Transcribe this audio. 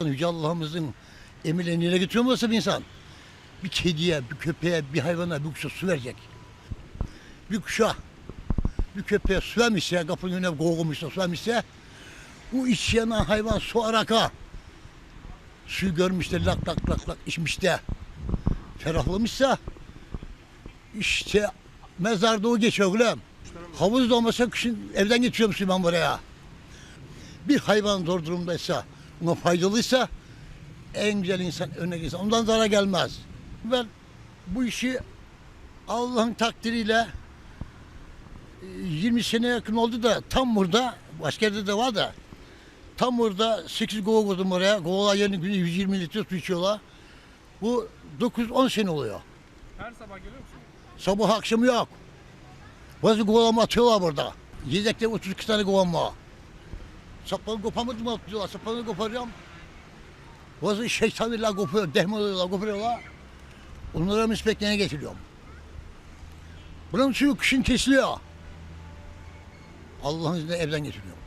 Yüce Allah'ımızın emirlerini yerine getiriyor mu bir insan? Bir kediye, bir köpeğe, bir hayvana, bir kuşa su verecek. Bir kuşa, bir köpeğe su vermişse, kapının önüne kovulmuşsa su vermişse, bu iç yanan hayvan su araka. Suyu görmüşte lak lak lak lak içmişte. Ferahlamışsa, işte mezarda o geçiyor oğlum. Havuz da olmasa kışın evden geçiyormuşum ben buraya. Bir hayvan zor durumdaysa, ona faydalıysa en güzel insan önüne geçsin. Ondan zarar gelmez. Ben bu işi Allah'ın takdiriyle e, 20 sene yakın oldu da tam burada, başka yerde de var da tam burada 8 kova koydum oraya. Kovalar yerine günde 120 litre su içiyorlar. Bu 9-10 sene oluyor. Her sabah geliyor musun? Sabah akşam yok. Bazı kovalama atıyorlar burada. Yedekte 32 tane kovam var. Saplarını kopamadım atıyorlar. Saplarını koparıyorum. Bazı şeytanlar kopuyor, dehme alıyorlar, koparıyorlar. Onlara müspeklerine getiriyorum. Bunun suyu kışın kesiliyor. Allah'ın izniyle evden getiriyorum.